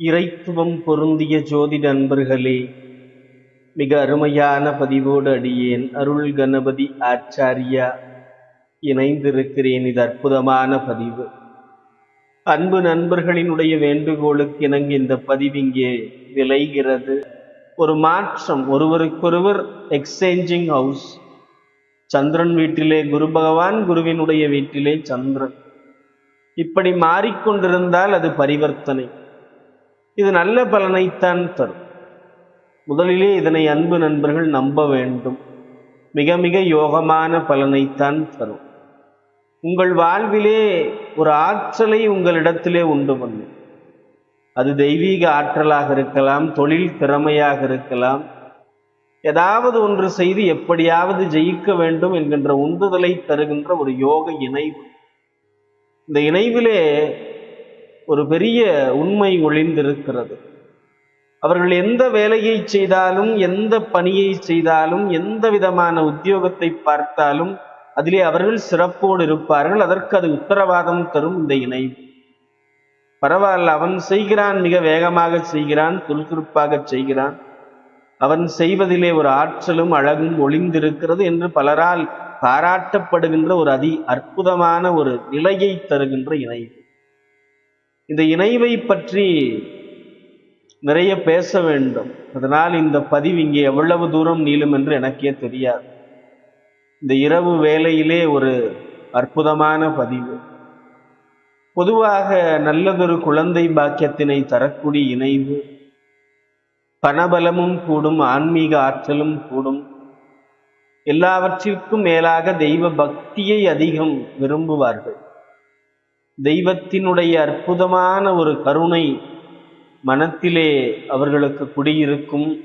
இறைத்துவம் பொருந்திய ஜோதி நண்பர்களே மிக அருமையான பதிவோடு அடியேன் அருள் கணபதி ஆச்சாரியா இணைந்திருக்கிறேன் இது அற்புதமான பதிவு. அன்பு நண்பர்களினுடைய வேண்டுகோளுக்கு இணங்கி இந்த பதிவு இங்கே விளைகிறது. ஒரு மாற்றம் ஒருவருக்கொருவர் எக்ஸ்சேஞ்சிங் ஹவுஸ் சந்திரன் வீட்டிலே குரு பகவான் குருவினுடைய வீட்டிலே சந்திரன். இப்படி மாறிக்கொண்டிருந்தால் அது பரிவர்த்தனை. இது நல்ல பலனைத்தான் தரும். முதலிலே இதனை அன்பு நண்பர்கள் நம்ப வேண்டும். மிக மிக யோகமான பலனைத்தான் தரும். உங்கள் வாழ்விலே ஒரு ஆற்றலை உங்களிடத்திலே உண்டு பண்ணும். அது தெய்வீக ஆற்றலாக இருக்கலாம் தொழில் திறமையாக இருக்கலாம். ஏதாவது ஒன்று செய்து எப்படியாவது ஜெயிக்க வேண்டும் என்கின்ற உந்துதலை தருகின்ற ஒரு யோக இணைவு. இந்த இணைவிலே ஒரு பெரிய உண்மை ஒளிந்திருக்கிறது. அவர்கள் எந்த வேலையை செய்தாலும் எந்த பணியை செய்தாலும் எந்த விதமான உத்தியோகத்தை பார்த்தாலும் அதிலே அவர்கள் சிறப்போடு இருப்பார்கள். அதற்கு அது உத்தரவாதம் தரும் இந்த இணைவு பரவாயில்ல அவன் செய்கிறான் மிக வேகமாக செய்கிறான் துருதுருப்பாக செய்கிறான். அவன் செய்வதிலே ஒரு ஆற்றலும் அழகும் ஒளிந்திருக்கிறது என்று பலரால் பாராட்டப்படுகின்ற ஒரு அதி அற்புதமான ஒரு நிலையை தருகின்ற இணைவு இந்த இணைவை பற்றி நிறைய பேச வேண்டும். அதனால் இந்த பதிவு இங்கே எவ்வளவு தூரம் நீளும் என்று எனக்கே தெரியாது. இந்த இரவு வேலையிலே ஒரு அற்புதமான பதிவு. பொதுவாக நல்லதொரு குழந்தை பாக்கியத்தினை தரக்கூடிய இணைவு. பணபலமும் கூடும் ஆன்மீக ஆற்றலும் கூடும். எல்லாவற்றிற்கும் மேலாக தெய்வ பக்தியை அதிகம் விரும்புவார்கள். தெய்வத்தினுடைய அற்புதமான ஒரு கருணை மனத்திலே அவர்களுக்கு குடியிருக்கும்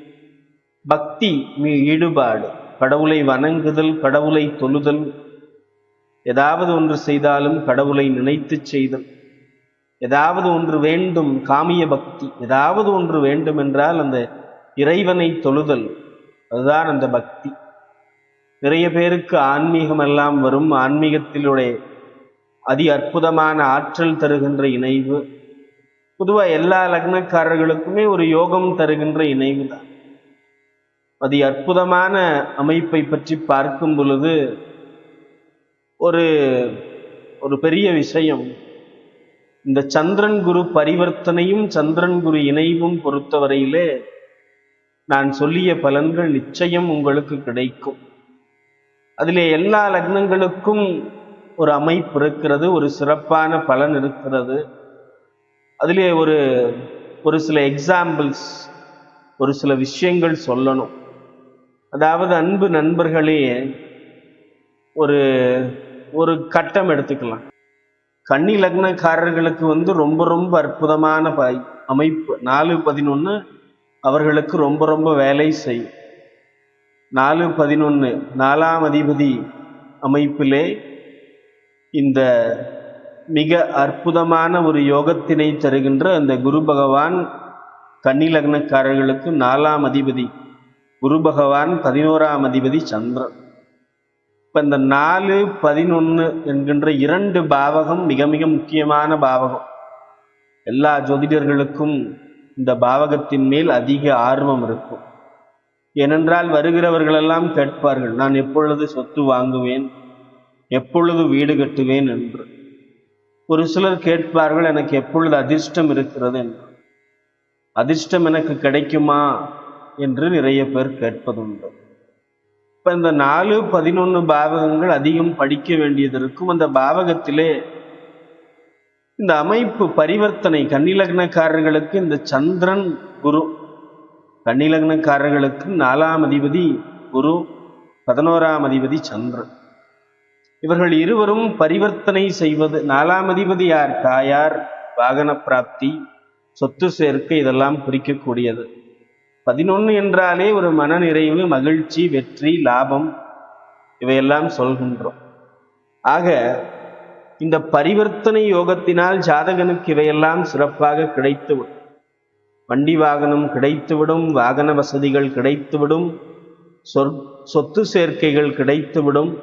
பக்தி ஈடுபாடு. கடவுளை வணங்குதல் கடவுளை தொழுதல் ஏதாவது ஒன்று செய்தாலும் கடவுளை நினைத்து செய்தல். ஏதாவது ஒன்று வேண்டும் காமிய பக்தி. ஏதாவது ஒன்று வேண்டும் என்றால் அந்த இறைவனை தொழுதல். அதுதான் அந்த பக்தி. நிறைய பேருக்கு ஆன்மீகம் எல்லாம் வரும். ஆன்மீகத்திலுடைய அதி அற்புதமான ஆற்றல் தருகின்ற இணைவு. பொதுவாக எல்லா லக்னக்காரர்களுக்குமே ஒரு யோகம் தருகின்ற இணைவு தான் அதி அற்புதமான அமைப்பை பற்றி பார்க்கும் பொழுது ஒரு ஒரு பெரிய விஷயம். இந்த சந்திரன் குரு பரிவர்த்தனையும் சந்திரன் குரு இணைவும் பொறுத்தவரையிலே நான் சொல்லிய பலன்கள் நிச்சயம் உங்களுக்கு கிடைக்கும். அதிலே எல்லா லக்னங்களுக்கும் ஒரு அமைப்பு இருக்கிறது ஒரு சிறப்பான பலன் இருக்கிறது. அதிலே ஒரு ஒரு சில எக்ஸாம்பிள்ஸ் ஒரு சில விஷயங்கள் சொல்லணும். அதாவது அன்பு நண்பர்களே ஒரு ஒரு கட்டம் எடுத்துக்கலாம். கன்னி லக்னக்காரர்களுக்கு வந்து ரொம்ப ரொம்ப அற்புதமான ப அமைப்பு. நாலு பதினொன்று அவர்களுக்கு ரொம்ப ரொம்ப வேலை செய்யும். நாலு பதினொன்று நாலாம் அதிபதி அமைப்பிலே இந்த மிக அற்புதமான ஒரு யோகத்தினை தருகின்ற அந்த குரு பகவான் கன்னிலக்னக்காரர்களுக்கு நாலாம் அதிபதி. குரு பகவான் பதினோராம் அதிபதி சந்திரன். இப்போ இந்த நாலு பதினொன்று என்கின்ற இரண்டு பாவகம் மிக மிக முக்கியமான பாவகம். எல்லா ஜோதிடர்களுக்கும் இந்த பாவகத்தின் மேல் அதிக ஆர்வம் இருக்கும். ஏனென்றால் வருகிறவர்களெல்லாம் கேட்பார்கள் நான் எப்பொழுது சொத்து வாங்குவேன்? எப்பொழுது வீடு கட்டுவேன் என்று. ஒரு சிலர் கேட்பார்கள் எனக்கு எப்பொழுது அதிர்ஷ்டம் இருக்கிறது என்று. அதிர்ஷ்டம் எனக்கு கிடைக்குமா என்று நிறைய பேர் கேட்பதுண்டு. இப்போ இந்த நாலு பதினொன்று பாவகங்கள் அதிகம் படிக்க வேண்டியது இருக்கும். அந்த பாவகத்திலே இந்த அமைப்பு பரிவர்த்தனை கன்னிலக்னக்காரர்களுக்கு இந்த சந்திரன் குரு கன்னிலக்னக்காரர்களுக்கு நாலாம் அதிபதி குரு பதினோராம் அதிபதி சந்திரன். இவர்கள் இருவரும் பரிவர்த்தனை செய்வது நாலாம் அதிபதி யார்? தாயார் வாகன பிராப்தி சொத்து சேர்க்கை இதெல்லாம் குறிக்கக்கூடியது. பதினொன்று என்றாலே ஒரு மனநிறைவு மகிழ்ச்சி வெற்றி லாபம் இவையெல்லாம் சொல்கின்றோம். ஆக இந்த பரிவர்த்தனை யோகத்தினால் ஜாதகனுக்கு இவையெல்லாம் சிறப்பாக கிடைத்துவிடும். வண்டி வாகனம் கிடைத்துவிடும் வாகன வசதிகள் கிடைத்துவிடும் சொற் சொத்து சேர்க்கைகள் கிடைத்துவிடும்.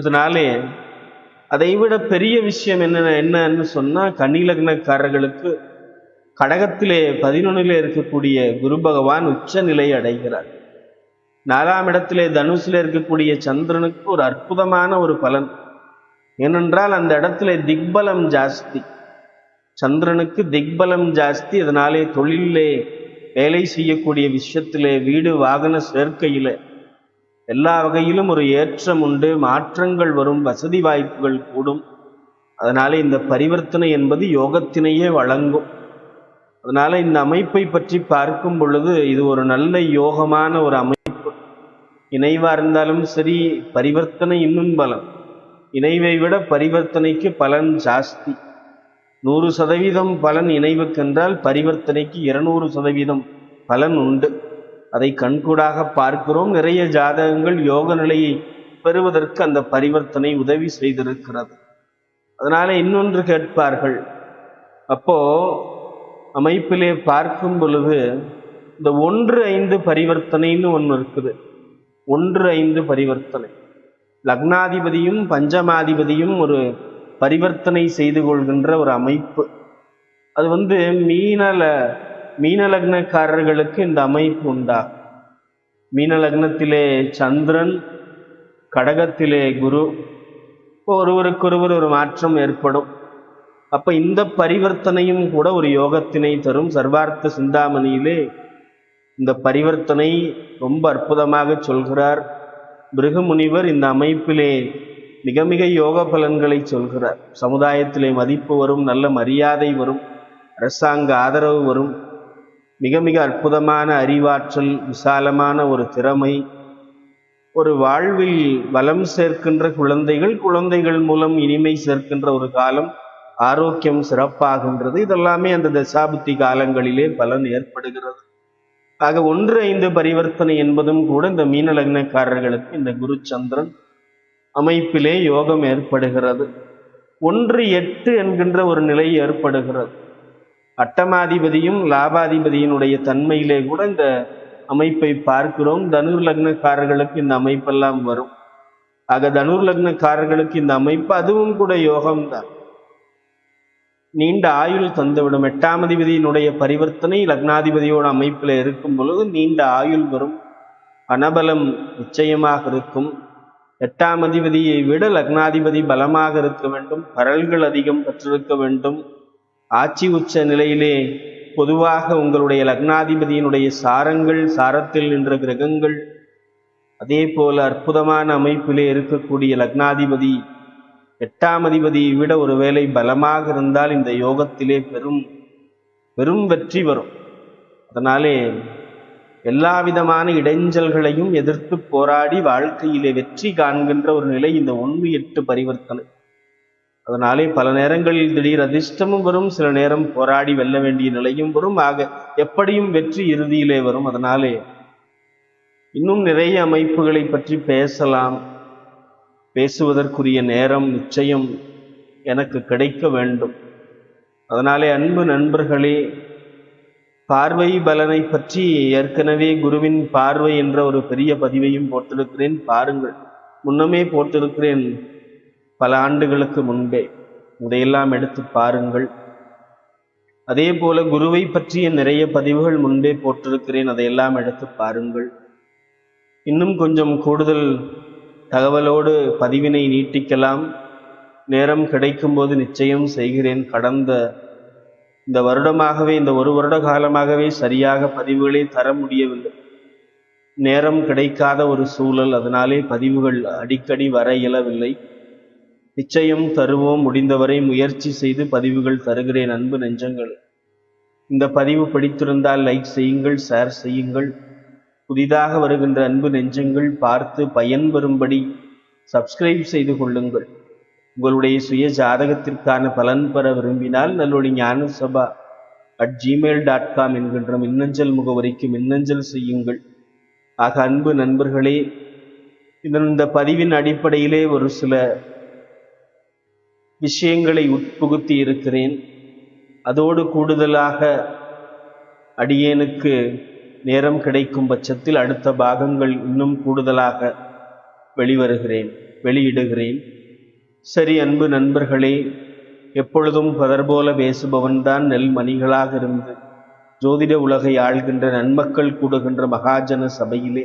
இதனாலே அதைவிட பெரிய விஷயம் என்ன என்னன்னு சொன்னால் கன்னிலக்னக்காரர்களுக்கு கடகத்திலே பதினொன்னிலே இருக்கக்கூடிய குரு பகவான் உச்ச நிலை அடைகிறார். நாலாம் இடத்திலே தனுசில் இருக்கக்கூடிய சந்திரனுக்கு ஒரு அற்புதமான ஒரு பலன். ஏனென்றால் அந்த இடத்திலே திக்பலம் ஜாஸ்தி. சந்திரனுக்கு திக்பலம் ஜாஸ்தி அதனாலே தொழிலே வேலை செய்யக்கூடிய விஷயத்திலே வீடு வாகன சேர்க்கையிலே எல்லா வகையிலும் ஒரு ஏற்றம் உண்டு மாற்றங்கள் வரும் வசதி வாய்ப்புகள் கூடும். அதனால இந்த பரிவர்த்தனை என்பது யோகத்தினையே வழங்கும். அதனால இந்த அமைப்பை பற்றி பார்க்கும் பொழுது இது ஒரு நல்ல யோகமான ஒரு அமைப்பு. இணைவா இருந்தாலும் சரி பரிவர்த்தனை இன்னும் பலம். இணைவை விட பரிவர்த்தனைக்கு பலன் ஜாஸ்தி. நூறு சதவீதம் பலன் இணைவுக்கென்றால் பரிவர்த்தனைக்கு இருநூறு சதவீதம் பலன் உண்டு. அதை கண்கூடாக பார்க்கிறோம். நிறைய ஜாதகங்கள் யோக நிலையை பெறுவதற்கு அந்த பரிவர்த்தனை உதவி செய்திருக்கிறது. அதனால இன்னொன்று கேட்பார்கள். அப்போ அமைப்பிலே பார்க்கும் பொழுது இந்த ஒன்று ஐந்து பரிவர்த்தனைன்னு ஒன்று இருக்குது. ஒன்று ஐந்து பரிவர்த்தனை. லக்னாதிபதியும் பஞ்சமாதிபதியும் ஒரு பரிவர்த்தனை செய்து கொள்கின்ற ஒரு அமைப்பு. அது வந்து மீனல மீனலக்னக்காரர்களுக்கு இந்த அமைப்பு உண்டா? மீனலக்னத்திலே சந்திரன் கடகத்திலே குரு ஒருவருக்கொருவர் ஒரு மாற்றம் ஏற்படும். அப்போ இந்த பரிவர்த்தனையும் கூட ஒரு யோகத்தினை தரும். சர்வார்த்த சிந்தாமணியிலே இந்த பரிவர்த்தனை ரொம்ப அற்புதமாக சொல்கிறார். பிருகமுனிவர் இந்த அமைப்பிலே மிக மிக யோக பலன்களை சொல்கிறார். சமுதாயத்திலே மதிப்பு வரும் நல்ல மரியாதை வரும் அரசாங்க ஆதரவு வரும். மிக மிக அற்புதமான அறிவாற்றல் விசாலமான ஒரு திறமை ஒரு வாழ்வில் வளம் சேர்க்கின்ற குழந்தைகள் குழந்தைகள் மூலம் இனிமை சேர்க்கின்ற ஒரு காலம் ஆரோக்கியம் சிறப்பாகின்றது. இதெல்லாமே அந்த தசாபுத்தி காலங்களிலே பலன் ஏற்படுகிறது. ஆக ஒன்று ஐந்து பரிவர்த்தனை என்பதும் கூட இந்த மீன லக்னக்காரர்களுக்கு இந்த குரு சந்திரன் அமைப்பிலே யோகம் ஏற்படுகிறது. ஒன்று எட்டு என்கின்ற ஒரு நிலை ஏற்படுகிறது. அட்டமாதிபதியும் லாபாதிபதியினுடைய தன்மையிலே கூட இந்த அமைப்பை பார்க்கிறோம். தனுர் லக்னக்காரர்களுக்கு இந்த அமைப்பெல்லாம் வரும். ஆக தனுர் லக்னக்காரர்களுக்கு இந்த அமைப்பு அதுவும் கூட யோகம்தான். நீண்ட ஆயுள் தந்துவிடும். எட்டாம் அதிபதியினுடைய பரிவர்த்தனை லக்னாதிபதியோட அமைப்பில் இருக்கும் பொழுது நீண்ட ஆயுள் வரும். அனபலம் நிச்சயமாக இருக்கும். எட்டாம் அதிபதியை விட லக்னாதிபதி பலமாக இருக்க வேண்டும். பரல்கள் அதிகம் பெற்றிருக்க வேண்டும். ஆட்சி உச்ச நிலையிலே பொதுவாக உங்களுடைய லக்னாதிபதியினுடைய சாரங்கள் சாரத்தில் நின்ற கிரகங்கள் அதே போல அற்புதமான அமைப்பிலே இருக்கக்கூடிய லக்னாதிபதி எட்டாம் அதிபதியை விட ஒருவேளை பலமாக இருந்தால் இந்த யோகத்திலே பெரும் பெரும் வெற்றி வரும். அதனாலே எல்லா விதமான இடைஞ்சல்களையும் எதிர்த்து போராடி வாழ்க்கையிலே வெற்றி காண்கின்ற ஒரு நிலை இந்த ஒன்று எட்டு பரிவர்த்தனை. அதனாலே பல நேரங்களில் திடீர் அதிர்ஷ்டமும் வரும். சில நேரம் போராடி வெல்ல வேண்டிய நிலையும் வரும். ஆக எப்படியும் வெற்றி இறுதியிலே வரும். அதனாலே இன்னும் நிறைய அமைப்புகளை பற்றி பேசலாம். பேசுவதற்குரிய நேரம் நிச்சயம் எனக்கு கிடைக்க வேண்டும். அதனாலே அன்பு நண்பர்களே பார்வை பலனை பற்றி ஏற்கனவே குருவின் பார்வை என்ற ஒரு பெரிய பதிவையும் போட்டிருக்கிறேன். பாருங்கள். முன்னமே போட்டிருக்கிறேன். பல ஆண்டுகளுக்கு முன்பே. இதையெல்லாம் எடுத்து பாருங்கள். அதே போல குருவை பற்றிய நிறைய பதிவுகள் முன்பே போட்டிருக்கிறேன். அதையெல்லாம் எடுத்து பாருங்கள். இன்னும் கொஞ்சம் கூடுதல் தகவலோடு பதிவினை நீட்டிக்கலாம். நேரம் கிடைக்கும்போது நிச்சயம் செய்கிறேன். கடந்த இந்த வருடமாகவே இந்த ஒரு வருட காலமாகவே சரியாக பதிவுகளை தர முடியவில்லை. நேரம் கிடைக்காத ஒரு சூழல். அதனாலே பதிவுகள் அடிக்கடி வர இயலவில்லை. நிச்சயம் தருவோம் முடிந்தவரை முயற்சி செய்து பதிவுகள் தருகிறேன் அன்பு நெஞ்சங்கள். இந்த பதிவு பிடித்திருந்தால் லைக் செய்யுங்கள் ஷேர் செய்யுங்கள். புதிதாக வருகின்ற அன்பு நெஞ்சங்கள் பார்த்து பயன்பெறும்படி சப்ஸ்கிரைப் செய்து கொள்ளுங்கள். உங்களுடைய சுய ஜாதகத்திற்கான பலன் பெற விரும்பினால் Nallozhi Gnana Saba at Gmail dot com என்கின்ற மின்னஞ்சல் முகவரிக்கு மின்னஞ்சல் செய்யுங்கள். ஆக அன்பு நண்பர்களே இதன் இந்த பதிவின் அடிப்படையிலே ஒரு சில விஷயங்களை உட்புகுத்தி இருக்கிறேன். அதோடு கூடுதலாக அடியேனுக்கு நேரம் கிடைக்கும் பட்சத்தில் அடுத்த பாகங்கள் இன்னும் கூடுதலாக வெளிவருகிறேன் வெளியிடுகிறேன். சரி அன்பு நண்பர்களே எப்பொழுதும் பதர்போல பேசுபவன்தான் நெல் நெல்மணிகளாக இருந்து ஜோதிட உலகை ஆள்கின்ற நன்மக்கள் கூடுகின்ற மகாஜன சபையிலே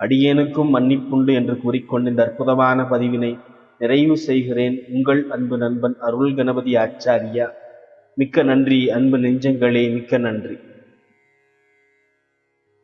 அடியேனுக்கும் மன்னிப்புண்டு என்று கூறிக்கொண்டு இந்த அற்புதமான பதிவினை நிறைவு செய்கிறேன். உங்கள் அன்பு நண்பன் அருள் கணபதி ஆச்சாரியா. மிக்க நன்றி அன்பு நெஞ்சங்களே மிக்க நன்றி.